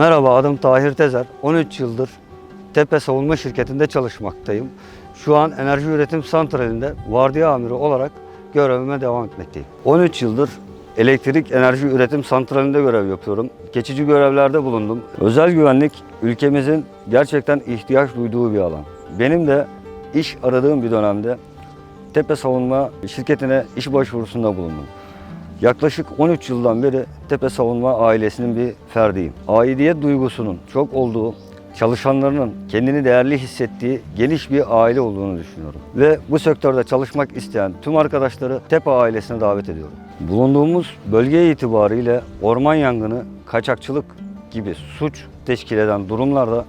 Merhaba adım Tahir Tezer. 13 yıldır Tepe Savunma Şirketi'nde çalışmaktayım. Şu an Enerji Üretim Santrali'nde vardiya amiri olarak görevime devam etmekteyim. 13 yıldır elektrik enerji üretim santralinde görev yapıyorum. Geçici görevlerde bulundum. Özel güvenlik ülkemizin gerçekten ihtiyaç duyduğu bir alan. Benim de iş aradığım bir dönemde Tepe Savunma şirketine iş başvurusunda bulundum. Yaklaşık 13 yıldan beri Tepe Savunma ailesinin bir ferdiyim. Aidiyet duygusunun çok olduğu, çalışanlarının kendini değerli hissettiği geniş bir aile olduğunu düşünüyorum. Ve bu sektörde çalışmak isteyen tüm arkadaşları Tepe ailesine davet ediyorum. Bulunduğumuz bölge itibariyle orman yangını, kaçakçılık gibi suç teşkil eden durumlarda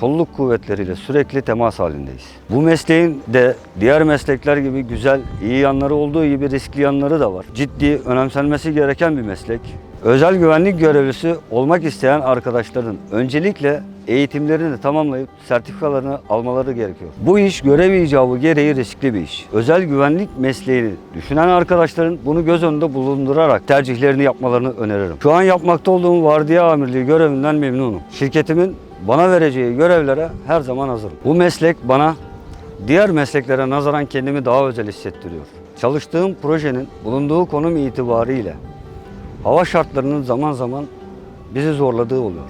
kolluk kuvvetleriyle sürekli temas halindeyiz. Bu mesleğin de diğer meslekler gibi güzel, iyi yanları olduğu gibi riskli yanları da var. Ciddi, önemsenmesi gereken bir meslek. Özel güvenlik görevlisi olmak isteyen arkadaşların öncelikle eğitimlerini tamamlayıp sertifikalarını almaları gerekiyor. Bu iş görev icabı gereği riskli bir iş. Özel güvenlik mesleğini düşünen arkadaşların bunu göz önünde bulundurarak tercihlerini yapmalarını öneririm. Şu an yapmakta olduğum vardiya amirliği görevinden memnunum. Şirketimin bana vereceği görevlere her zaman hazırım. Bu meslek bana diğer mesleklere nazaran kendimi daha özel hissettiriyor. Çalıştığım projenin bulunduğu konum itibariyle hava şartlarının zaman zaman bizi zorladığı oluyor.